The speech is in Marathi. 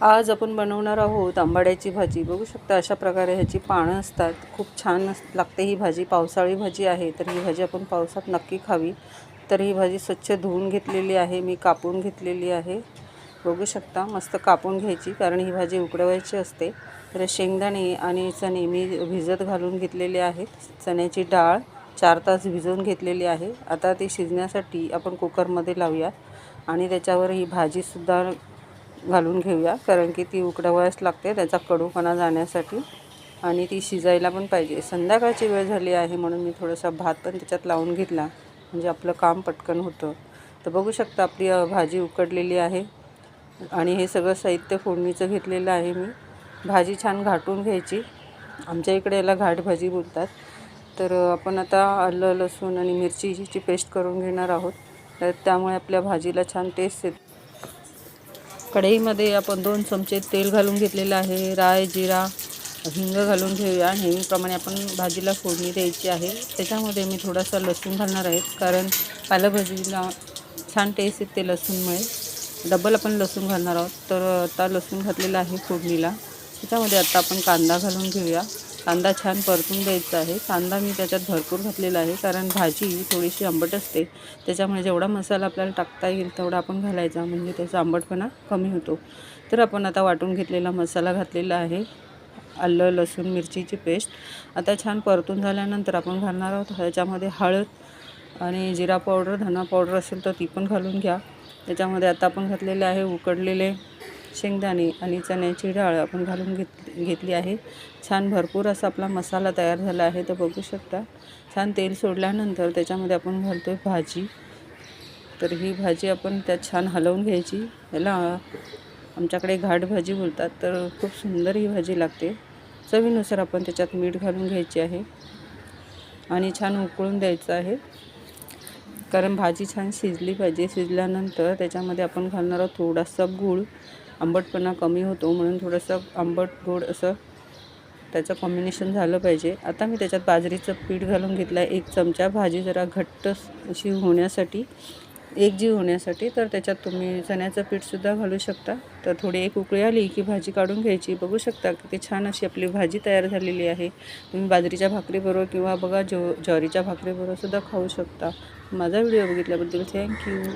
आज आपण बनवणार आहोत आंबाड्याची भाजी. बघू शकता अशा प्रकारे ह्याची पानं असतात. खूप छान अस- लागते ही भाजी. पावसाळी भाजी आहे तर ही भाजी आपण पावसात नक्की खावी. तर ही भाजी स्वच्छ धुवून घेतलेली आहे. मी कापून घेतलेली आहे. बघू शकता मस्त कापून घ्यायची कारण ही भाजी उकडवायची असते. तर शेंगदाणे आणि चणे मी भिजत घालून घेतलेले आहेत. चण्याची डाळ चार तास भिजवून घेतलेली आहे. आता ती शिजण्यासाठी आपण कुकरमध्ये लावूया. आणि त्याच्यावर ही भाजीसुद्धा घालून घेऊया कारण की ती उकडवायच लागते त्याचा कडूपणा जाण्यासाठी. आणि ती शिजायला पण पाहिजे. संध्याकाळची वेळ झाली आहे म्हणून मी थोडासा भात पण त्याच्यात लावून घेतला. म्हणजे आपलं काम पटकन होतं. तर बघू शकता आपली भाजी उकडलेली आहे. आणि हे सगळं साहित्य फोडणीचं घेतलेलं आहे मी. भाजी छान घाटून घ्यायची. आमच्या इकडे याला घाट भाजी बोलतात. तर आपण आता आलं लसूण आणि मिरचीची पेस्ट करून घेणार आहोत. तर त्यामुळे आपल्या भाजीला छान टेस्ट येते. कढईमध्ये आपण दोन चमचे तेल घालून घेतलेलं आहे राय जिरा हिंग घालून घेऊया. नेहमीप्रमाणे आपण भाजीला फोडणी द्यायची आहे. त्याच्यामध्ये मी थोडासा लसूण घालणार आहे कारण पालेभाजीला छान टेस्ट येते लसूणमुळे. डबल आपण लसूण घालणार आहोत. तर आता लसूण घातलेलं आहे फोडणीला. त्याच्यामध्ये आता आपण कांदा घालून घेऊया. कांदा छान परतून द्यायचा आहे. कांदा मी त्याच्यात भरपूर घातलेला आहे. कारण भाजी थोडीशी आंबट असते. त्याच्यामुळे जेवढा मसाला आपल्याला टाकता येईल तेवढा आपण घालायचा. म्हणजे त्याचा आंबटपणा कमी होतो. तर आपण आता वाटून घेतलेला मसाला घातलेला आहे. आलं लसूण मिरचीची पेस्ट. आता छान परतून झाल्यानंतर आपण घालणार आहोत. ह्याच्यामध्ये हळद आणि जिरा पावडर धना पावडर असेल तर ती पण घालून घ्या. त्याच्यामध्ये आता आपण घातलेले आहे उकडलेले शेंगदाणे आणि चण्याची डाळ आपण घालून घेत घेतली आहे. छान भरपूर असा आपला मसाला तयार झाला आहे. तर बघू शकता छान तेल सोडल्यानंतर त्याच्यामध्ये आपण घालतो आहे भाजी. तर ही भाजी आपण त्यात छान हलवून घ्यायची. याला आमच्याकडे घाट भाजी बोलतात तर खूप सुंदर ही भाजी लागते. चवीनुसार आपण त्याच्यात मीठ घालून घ्यायची आहे. आणि छान उकळून द्यायचं आहे. कारण भाजी छान शिजली पाहिजे. शिजल्यानंतर त्याच्यामध्ये आपण घालणार आहोत थोडासा गूळ. आंबटपणा कमी होतो म्हणून थोडंसं आंबट गोड असं त्याचं कॉम्बिनेशन झालं पाहिजे. आता मी त्याच्यात बाजरीचं पीठ घालून घेतलं आहे एक चमचा भाजी जरा घट्ट अशी होण्यासाठी एकजीव होण्यासाठी. तर त्याच्यात तुम्ही चण्याचं पीठसुद्धा घालू शकता. तर थोडी एक उकळी आली की भाजी काढून घ्यायची. बघू शकता की ते छान अशी आपली भाजी तयार झालेली आहे. तुम्ही बाजरीच्या भाकरीबरोबर किंवा बघा जो ज्वारीच्या भाकरीबरोबर सुद्धा खाऊ शकता. माझा व्हिडिओ बघितल्याबद्दल थँक्यू.